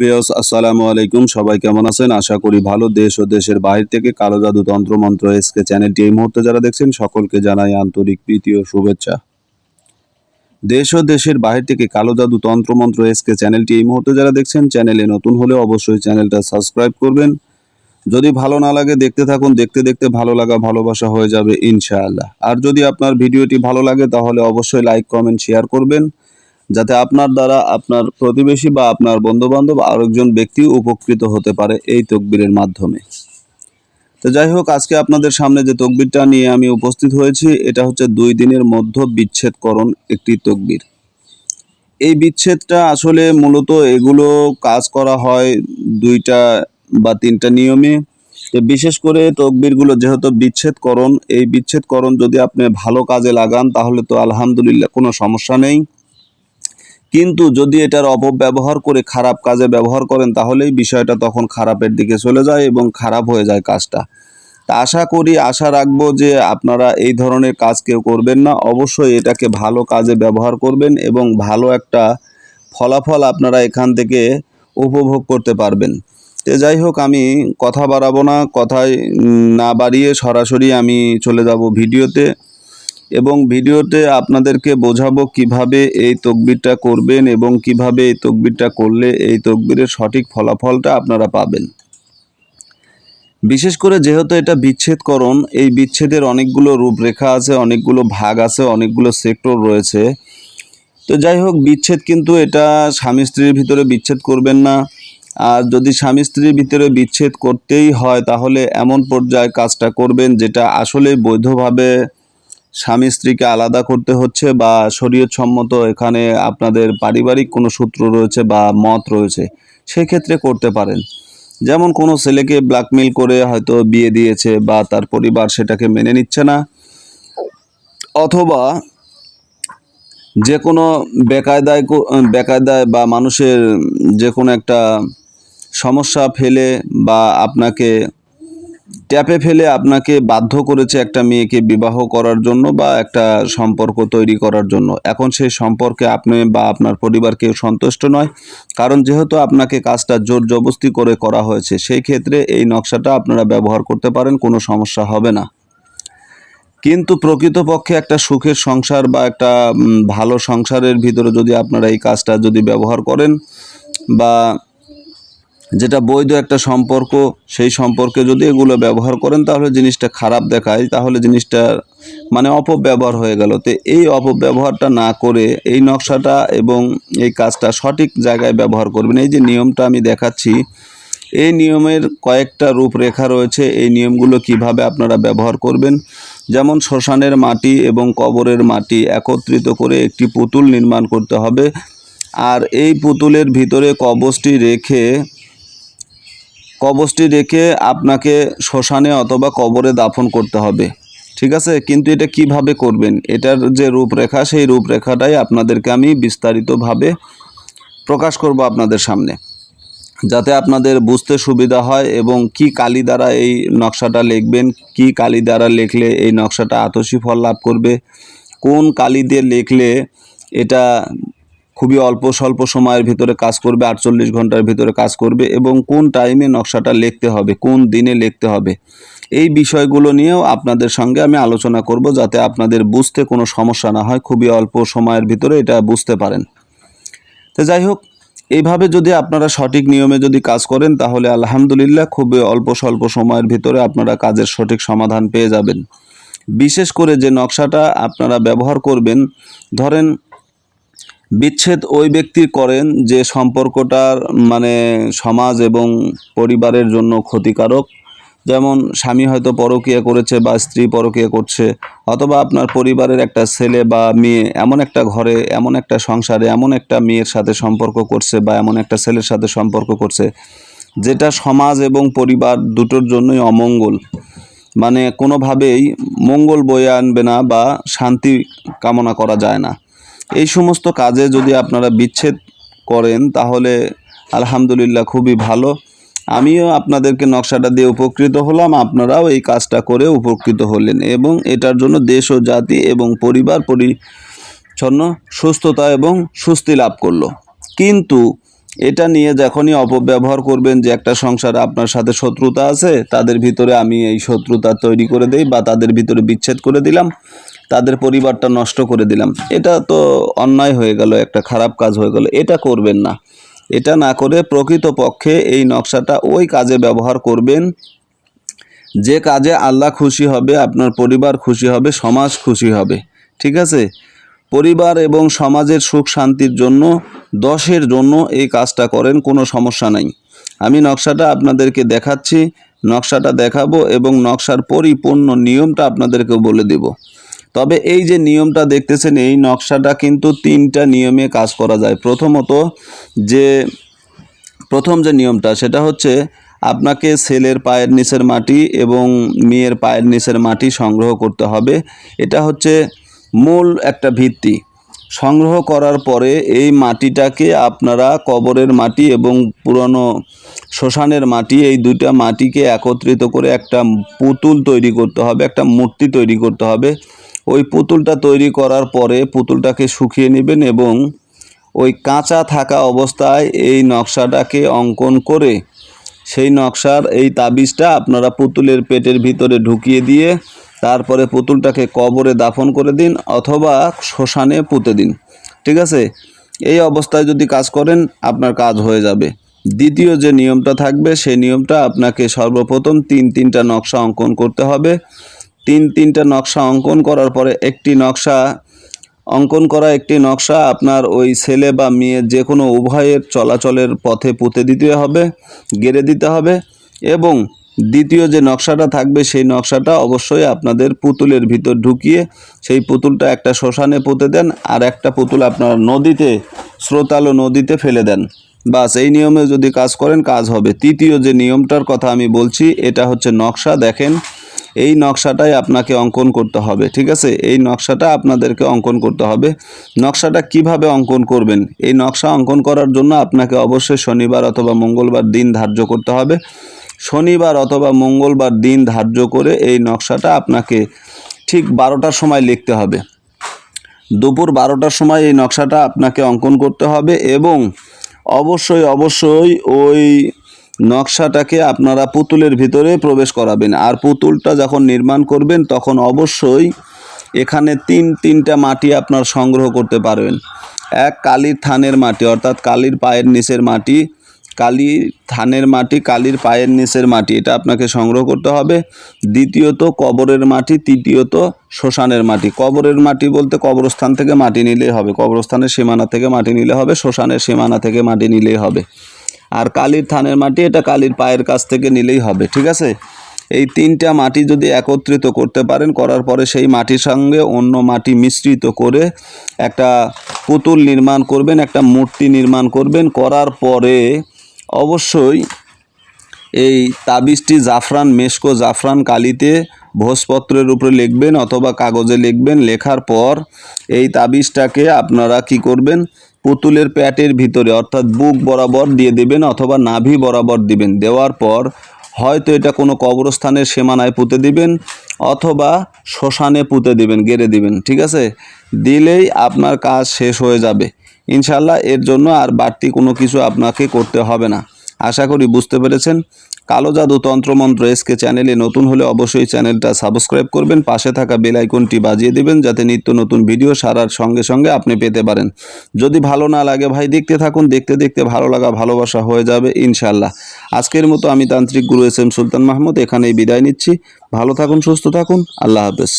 প্রিয়স, আসসালামু আলাইকুম। সবাই কেমন আছেন? আশা করি ভালো। দেশ ও দেশের বাইরে থেকে কালো জাদু তন্ত্র মন্ত্র এসকে চ্যানেলটি এই মুহূর্তে যারা দেখছেন, সকলকে জানাই আন্তরিক প্রীতি ও শুভেচ্ছা। দেশ ও দেশের বাইরে থেকে কালো জাদু তন্ত্র মন্ত্র এসকে চ্যানেলটি এই মুহূর্তে যারা দেখছেন চ্যানেলে নতুন হলে অবশ্যই চ্যানেলটা সাবস্ক্রাইব করবেন। যদি ভালো না লাগে, দেখতে থাকুন। দেখতে দেখতে ভালো লাগা, ভালোবাসা হয়ে যাবে ইনশাআল্লাহ। আর যদি আপনার ভিডিওটি ভালো লাগে, তাহলে অবশ্যই লাইক কমেন্ট শেয়ার করবেন। যাতে আপনার দ্বারা আপনার প্রতিবেশী বা আপনার বন্ধুবান্ধব আরেকজন ব্যক্তি উপকৃত হতে পারে এই তকবিরের মাধ্যমে। তো যাই হোক, আজকে আপনাদের সামনে যে তকবিরটা নিয়ে আমি উপস্থিত হয়েছি, এটা হচ্ছে দুই দিনের মধ্য বিচ্ছেদকরণ একটি তকবির। এই বিচ্ছেদটা আসলে মূলত এগুলো কাজ করা হয় দুইটা বা তিনটা নিয়মে। তো বিশেষ করে তকবিরগুলো যেহেতু বিচ্ছেদকরণ, এই বিচ্ছেদকরণ যদি আপনি ভালো কাজে লাগান, তাহলে তো আলহামদুলিল্লাহ কোনো সমস্যা নেই। কিন্তু যদি এটার অপব্যবহার করে খারাপ কাজে ব্যবহার করেন, তাহলেই বিষয়টা তখন খারাপের দিকে চলে যায় এবং খারাপ হয়ে যায় কাজটা। তা আশা করি, আশা রাখব যে আপনারা এই ধরনের কাজ কেউ করবেন না। অবশ্যই এটাকে ভালো কাজে ব্যবহার করবেন এবং ভালো একটা ফলাফল আপনারা এখান থেকে উপভোগ করতে পারবেন। তো যাই হোক, আমি কথা বাড়াবো না, কথায় না বাড়িয়ে সরাসরি আমি চলে যাব ভিডিওতে। এবং ভিডিওতে আপনাদেরকে বোঝাবো কীভাবে এই তকবিরটা করবেন এবং কীভাবে এই তকবিরটা করলে এই তকবিরের সঠিক ফলাফলটা আপনারা পাবেন। বিশেষ করে যেহেতু এটা বিচ্ছেদকরণ, এই বিচ্ছেদের অনেকগুলো রূপরেখা আছে, অনেকগুলো ভাগ আছে, অনেকগুলো সেক্টর রয়েছে। তো যাই হোক, বিচ্ছেদ কিন্তু এটা স্বামী স্ত্রীর ভিতরে বিচ্ছেদ করবেন না। আর যদি স্বামী স্ত্রীর ভিতরে বিচ্ছেদ করতেই হয়, তাহলে এমন পর্যায়ে কাজটা করবেন যেটা আসলে বৈধভাবে স্বামী স্ত্রীকে আলাদা করতে হচ্ছে বা শরীয়তসম্মত এখানে আপনাদের পারিবারিক কোনো সূত্র রয়েছে বা মত রয়েছে, সেক্ষেত্রে করতে পারেন। যেমন কোনো ছেলেকে ব্ল্যাকমেল করে হয়তো বিয়ে দিয়েছে বা তার পরিবার সেটাকে মেনে নিচ্ছে না, অথবা যে কোনো বেকায়দায় বেকায়দায় বা মানুষের যে কোনো একটা সমস্যা ফেলে বা আপনাকে ট্যাপে ফেলে আপনাকে বাধ্য করেছে একটা মেয়েকে বিবাহ করার জন্য বা একটা সম্পর্ক তৈরি করার জন্য। এখন সেই সম্পর্কে আপনি বা আপনার পরিবার কেউ সন্তুষ্ট নয়, কারণ যেহেতু আপনাকে কাজটা জোর জবস্তি করে করা হয়েছে, সেই ক্ষেত্রে এই নকশাটা আপনারা ব্যবহার করতে পারেন, কোনো সমস্যা হবে না। কিন্তু প্রকৃতপক্ষে একটা সুখের সংসার বা একটা ভালো সংসারের ভিতরে যদি আপনারা এই কাজটা যদি ব্যবহার করেন বা যেটা বৈধ একটা সম্পর্ক, সেই সম্পর্কে যদি এগুলো ব্যবহার করেন, তাহলে জিনিসটা খারাপ দেখায়, তাহলে জিনিসটা মানে অপব্যবহার হয়ে গেল। তো এই অপব্যবহারটা না করে, এই নকশাটা এবং এই কাজটা সঠিক জায়গায় ব্যবহার করবেন। এই যে নিয়মটা আমি দেখাচ্ছি, এই নিয়মের কয়েকটা রূপরেখা রয়েছে। এই নিয়মগুলো কীভাবে আপনারা ব্যবহার করবেন? যেমন শ্মশানের মাটি এবং কবরের মাটি একত্রিত করে একটি পুতুল নির্মাণ করতে হবে। আর এই পুতুলের ভিতরে কবচটি রেখে কবচটি রেখে আপনাকে শ্মশানে অথবা কবরে দাফন করতে হবে। ঠিক আছে? কিন্তু এটা কীভাবে করবেন? এটার যে রূপরেখা, সেই রূপরেখাটাই আপনাদেরকে আমি বিস্তারিতভাবে প্রকাশ করব আপনাদের সামনে। যাতে আপনাদের বুঝতে সুবিধা হয় এবং কি কালি দ্বারা এই নকশাটা লিখবেন, কি কালি দ্বারা লিখলে এই নকশাটা আতসী ফল লাভ করবে, কোন কালি দিয়ে লিখলে এটা খুবই অল্প স্বল্প সময়ের ভিতরে কাজ করবে, আটচল্লিশ ঘণ্টার ভিতরে কাজ করবে এবং কোন টাইমে নকশাটা লিখতে হবে, কোন দিনে লিখতে হবে। এই বিষয়গুলো নিয়েও আপনাদের সঙ্গে আমি আলোচনা করব যাতে আপনাদের বুঝতে কোনো সমস্যা না হয়, খুবই অল্প সময়ের ভিতরে এটা বুঝতে পারেন। তো যাই হোক এইভাবে যদি আপনারা সঠিক নিয়মে যদি কাজ করেন, তাহলে আলহামদুলিল্লাহ খুবই অল্প স্বল্প সময়ের ভিতরে আপনারা কাজের সঠিক সমাধান পেয়ে যাবেন। বিশেষ করে যে নকশাটা আপনারা ব্যবহার করবেন, ধরেন বিচ্ছেদ ওই ব্যক্তি করেন যে সম্পর্কটার মানে সমাজ এবং পরিবারের জন্য ক্ষতিকারক। যেমন স্বামী হয়তো পরকীয়া করেছে বা স্ত্রী পরকীয়া করছে, অথবা আপনার পরিবারের একটা ছেলে বা মেয়ে এমন একটা ঘরে, এমন একটা সংসারে, এমন একটা মেয়ের সাথে সম্পর্ক করছে বা এমন একটা ছেলের সাথে সম্পর্ক করছে, যেটা সমাজ এবং পরিবার দুটোর জন্যই অমঙ্গল। মানে কোনোভাবেই মঙ্গল বয়ে আনবে না বা শান্তি কামনা করা যায় না। এই সমস্ত কাজে যদি আপনারা বিচ্ছেদ করেন, তাহলে আলহামদুলিল্লাহ খুবই ভালো। আমিও আপনাদেরকে নকশাটা দিয়ে উপকৃত হলাম, আপনারাও এই কাজটা করে উপকৃত হলেন এবং এটার জন্য দেশ ও জাতি এবং পরিবার পরিচ্ছন্ন, সুস্থতা এবং সুস্থি লাভ করল। কিন্তু এটা নিয়ে যখনই অপব্যবহার করবেন যে একটা সংসারে আপনার সাথে শত্রুতা আছে, তাদের ভিতরে আমি এই শত্রুতা তৈরি করে দেই বা তাদের ভিতরে বিচ্ছেদ করে দিলাম তাদের পরিবারটা নষ্ট করে দিলাম। এটা তো অন্যায় হয়ে গেল, একটা খারাপ কাজ হয়ে গেল। এটা করবেন না। এটা না করে প্রকৃতপক্ষে এই নকশাটা ওই কাজে ব্যবহার করবেন। যে কাজে আল্লাহ খুশি হবে, আপনার পরিবার খুশি হবে, সমাজ খুশি হবে। ঠিক আছে? পরিবার এবং সমাজের সুখ শান্তির জন্য, দশের জন্য এই কাজটা করেন, কোনো সমস্যা নাই। আমি নকশাটা আপনাদেরকে দেখাচ্ছি, নকশাটা দেখাবো এবং নকশার পরিপূর্ণ নিয়মটা আপনাদেরকে বলে দেব। তবে এই যে নিয়মটা দেখতেছেন, এই নকশাটা কিন্তু তিনটা নিয়মে কাজ করা যায়। প্রথমত যে, প্রথম যে নিয়মটা, সেটা হচ্ছে আপনাকে ছেলের পায়ের নিচের মাটি এবং মেয়ের পায়ের নিচের মাটি সংগ্রহ করতে হবে। এটা হচ্ছে মূল একটা ভিত্তি। সংগ্রহ করার পরে এই মাটিটাকে আপনারা কবরের মাটি এবং পুরনো শ্মশানের মাটি, এই দুইটা মাটিকে একত্রিত করে একটা পুতুল তৈরি করতে হবে, একটা মূর্তি তৈরি করতে হবে। ওই পুতুলটা তৈরি করার পরে পুতুলটাকে শুকিয়ে নেবেন এবং ওই কাঁচা থাকা অবস্থায় এই নকশাটাকে অঙ্কন করে সেই নকশার এই তাবিজটা আপনারা পুতুলের পেটের ভিতরে ঢুকিয়ে দিয়ে তারপরে পুতুলটাকে কবরে দাফন করে দিন অথবা শ্মশানে পুঁতে দিন। ঠিক আছে? এই অবস্থায় যদি কাজ করেন, আপনার কাজ হয়ে যাবে। দ্বিতীয় যে নিয়মটা থাকবে, সেই নিয়মটা আপনাকে সর্বপ্রথম তিন তিনটা নকশা অঙ্কন করতে হবে। তিন তিনটা নকশা অঙ্কন করার পরে একটি নকশা অঙ্কন করা, একটি নকশা আপনার ওই ছেলে বা মেয়ে যে কোনো উভয়ের চলাচলের পথে পুঁতে দিতে হবে, গেড়ে দিতে হবে এবং দ্বিতীয় যে নকশাটা থাকবে সেই নকশাটা অবশ্যই আপনাদের পুতুলের ভিতর ঢুকিয়ে সেই পুতুলটা একটা শ্মশানে পুঁতে দেন আর একটা পুতুল আপনার নদীতে, স্রোতালো নদীতে ফেলে দেন। বাস এই নিয়মে যদি কাজ করেন, কাজ হবে। তৃতীয় যে নিয়মটার কথা আমি বলছি, এটা হচ্ছে নকশা। দেখেন এই নকশাটাই আপনাকে অঙ্কন করতে হবে, ঠিক আছে? এই নকশাটা আপনাদেরকে অঙ্কন করতে হবে। নকশাটা কীভাবে অঙ্কন করবেন? এই নকশা অঙ্কন করার জন্য আপনাকে অবশ্যই শনিবার অথবা মঙ্গলবার দিন ধার্য করতে হবে। শনিবার অথবা মঙ্গলবার দিন ধার্য করে এই নকশাটা আপনাকে ঠিক বারোটার সময় লিখতে হবে। দুপুর বারোটার সময় এই নকশাটা আপনাকে অঙ্কন করতে হবে এবং অবশ্যই অবশ্যই ওই নকশাটাকে আপনারা পুতুলের ভিতরে প্রবেশ করাবেন। আর পুতুলটা যখন নির্মাণ করবেন, তখন অবশ্যই এখানে তিন, তিনটা মাটি আপনার সংগ্রহ করতে পারবেন। এক কালির থানের মাটি, অর্থাৎ কালির পায়ের নিচের মাটি কালি থানের মাটি, কালির পায়ের নিচের মাটি, এটা আপনাকে সংগ্রহ করতে হবে। দ্বিতীয়ত কবরের মাটি, তৃতীয়ত শ্মশানের মাটি। কবরের মাটি বলতে কবরস্থান থেকে মাটি নিলেই হবে। কবরস্থানের সীমানা থেকে মাটি নিলে হবে, শ্মশানের সীমানা থেকে মাটি নিলেই হবে। আর কালির থানের মাটি এটা কালির পায়ের কাছ থেকে নিলেই হবে, ঠিক আছে? এই তিনটা মাটি যদি একত্রিত করতে পারেন, করার পরে সেই মাটির সঙ্গে অন্য মাটি মিশ্রিত করে একটা পুতুল নির্মাণ করবেন, একটা মূর্তি নির্মাণ করবেন, করার পরে অবশ্যই এই তাবিজটি জাফরান মেশকো জাফরান কালিতে ভোজপত্রের উপরে লিখবেন অথবা কাগজে লিখবেন, লেখার পর এই তাবিজটাকে আপনারা কি করবেন পুতুলের প্যাটের ভিতরে, অর্থাৎ বুক বরাবর দিয়ে দেবেন অথবা নাভি বরাবর দিবেন। দেওয়ার পর হয়তো এটা কোনো কবরস্থানের সীমানায় পুঁতে দিবেন অথবা শ্মশানে পুঁতে দিবেন, গেড়ে দিবেন, ঠিক আছে? দিলেই আপনার কাজ শেষ হয়ে যাবে। ইনশাল্লাহ এর জন্য আর বাড়তি কোনো কিছু আপনাকে করতে হবে না। আশা করি বুঝতে পেরেছেন। কালো জাদু তন্ত্রমন্ত্র এসকে চ্যানেলে নতুন হলে অবশ্যই চ্যানেলটা সাবস্ক্রাইব করবেন, পাশে থাকা বেল আইকনটি বাজিয়ে দিবেন যাতে নিত্য নতুন ভিডিও সারার সঙ্গে সঙ্গে আপনি পেতে পারেন। যদি ভালো না লাগে ভাই, দেখতে থাকুন, দেখতে দেখতে ভালো লাগা, ভালোবাসা হয়ে যাবে ইনশাল্লাহ আজকের মতো আমি তান্ত্রিক গুরু এস এম সুলতান মাহমুদ, এখানেই বিদায় নিচ্ছি। ভালো থাকুন, সুস্থ থাকুন, আল্লাহ হাফেজ।